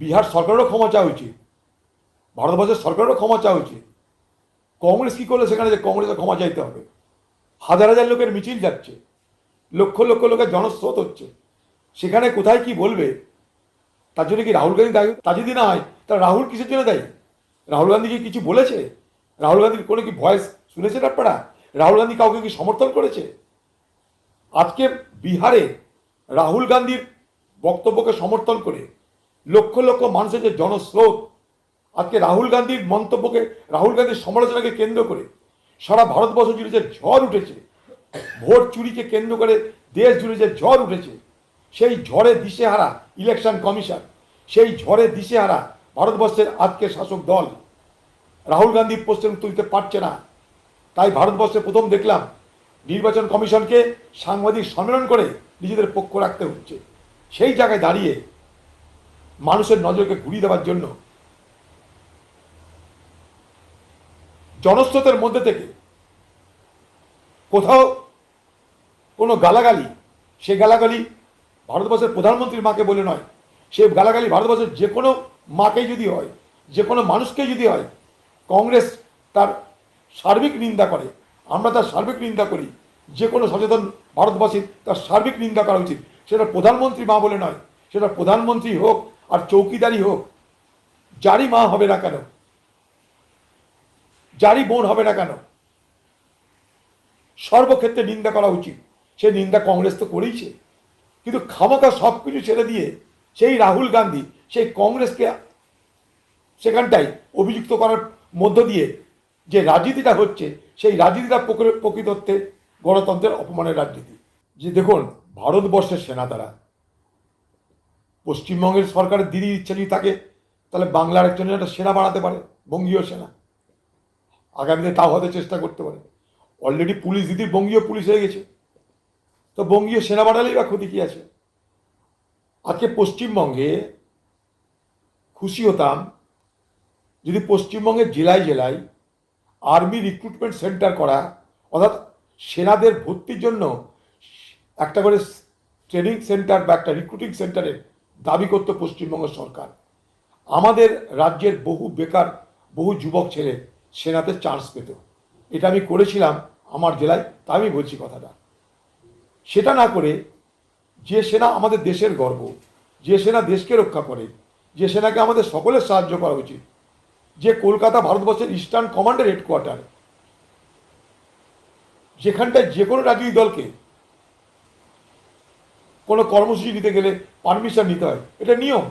বিহার সরকারেরও ক্ষমা চাওয়া উচিত ভারতবর্ষের সরকারেরও ক্ষমা চাওয়া উচিত কংগ্রেস কী করলে সেখানে যে কংগ্রেসের ক্ষমা চাইতে হবে? হাজার হাজার লোকের মিছিল যাচ্ছে। লক্ষ লক্ষ লোকের জনস্রোত হচ্ছে। সেখানে কোথায় কি বলবে? তার জন্য কি রাহুল গান্ধী দায়ী? তা যদি না হয় তাহলে রাহুল কিসের জন্য দায়ী? রাহুল গান্ধী কি কিছু বলেছে? রাহুল গান্ধীর কোনো কি ভয়েস শুনেছেন আপনারা রাহুল গান্ধী কাউকে কি সমর্থন করেছে? আজকে বিহারে রাহুল গান্ধীর বক্তব্যকে সমর্থন করে লক্ষ লক্ষ মানুষের যে জনস্রোত, আজকে রাহুল গান্ধীর মন্তব্যকে, রাহুল গান্ধীর সমালোচনাকে কেন্দ্র করে সারা ভারতবর্ষ জুড়ে যে ঝড় উঠেছে, ভোট চুরিকে কেন্দ্র করে দেশ জুড়ে যে ঝড় উঠেছে, সেই ঝড়ে দিশেহারা ইলেকশন কমিশন সেই ঝড়ে দিশেহারা ভারতবর্ষের আজকের শাসক দল, রাহুল গান্ধী প্রশ্নের দিতে পারছে না। তাই ভারতবর্ষে প্রথম দেখলাম নির্বাচন কমিশনকে সাংবাদিক সম্মেলন করে নিজেদের পক্ষ রাখতে হচ্ছে। সেই জায়গায় দাঁড়িয়ে মানুষের নজরকে ঘুরিয়ে দেওয়ার জন্য জনস্রোতের মধ্যে থেকে কোথাও কোনো গালাগালি, সে গালাগালি ভারতবর্ষের প্রধানমন্ত্রীর মাকে বলে নয়, সে গালাগালি ভারতবর্ষের যে কোনো মাকেই যদি হয়, যে কোনো মানুষকেই যদি হয়, কংগ্রেস তার সার্বিক নিন্দা করে। আমরা তার সার্বিক নিন্দা করি। যে কোনো সচেতন ভারতবাসীর তার সার্বিক নিন্দা করা উচিত। সেটা প্রধানমন্ত্রী মা বলে নয়, সেটা প্রধানমন্ত্রী হোক আর চৌকিদারি হোক, যারই মা হবে না কেন, যারই বোন হবে না কেন, সর্বক্ষেত্রে নিন্দা করা উচিত। সে নিন্দা কংগ্রেস তো করেইছে। কিন্তু খামাকা সব কিছু ছেড়ে দিয়ে সেই রাহুল গান্ধী সেই কংগ্রেসকে সেখানটাই অভিযুক্ত করার মধ্য দিয়ে যে রাজনীতিটা হচ্ছে, সেই রাজনীতিটা প্রকৃ- প্রকৃতত্বে গণতন্ত্রের অপমানের রাজনীতি। যে দেখুন, ভারতবর্ষের সেনা তারা পশ্চিমবঙ্গের সরকারের দিদির ইচ্ছা যদি থাকে, তাহলে বাংলার একজনের একটা সেনা বাড়াতে পারে, বঙ্গীয় সেনা। আগামীতে তাও হতে চেষ্টা করতে পারে। অলরেডি পুলিশ দিদির বঙ্গীয় পুলিশ হয়ে গেছে। তো বঙ্গীয় সেনা বাড়ালেই বা ক্ষতি কী আছে? আজকে পশ্চিমবঙ্গে খুশি হতাম, যদি পশ্চিমবঙ্গের জেলায় জেলায় আর্মি রিক্রুটমেন্ট সেন্টার করা, অর্থাৎ সেনাদের ভর্তির জন্য একটা করে ট্রেনিং সেন্টার বা একটা রিক্রুটিং সেন্টারের দাবি করত পশ্চিমবঙ্গ সরকার। আমাদের রাজ্যের বহু বেকার, বহু যুবক ছেলে সেনাতে চান্স পেত। এটা আমি করেছিলাম আমার জেলায় তা আমি বলছি কথাটা। সেটা না করে যে সেনা আমাদের দেশের গর্ব, যে সেনা দেশকে রক্ষা করে, যে সেনাকে আমাদের সকলের সাহায্য করা উচিত, যে কলকাতা ভারতবর্ষের ইস্টার্ন কমান্ডের হেডকোয়ার্টার, যেখানটায় যে কোনো রাজনৈতিক দলকে কোনো কর্মসূচি নিতে গেলে পারমিশন নিতে হয়। এটা নিয়ম।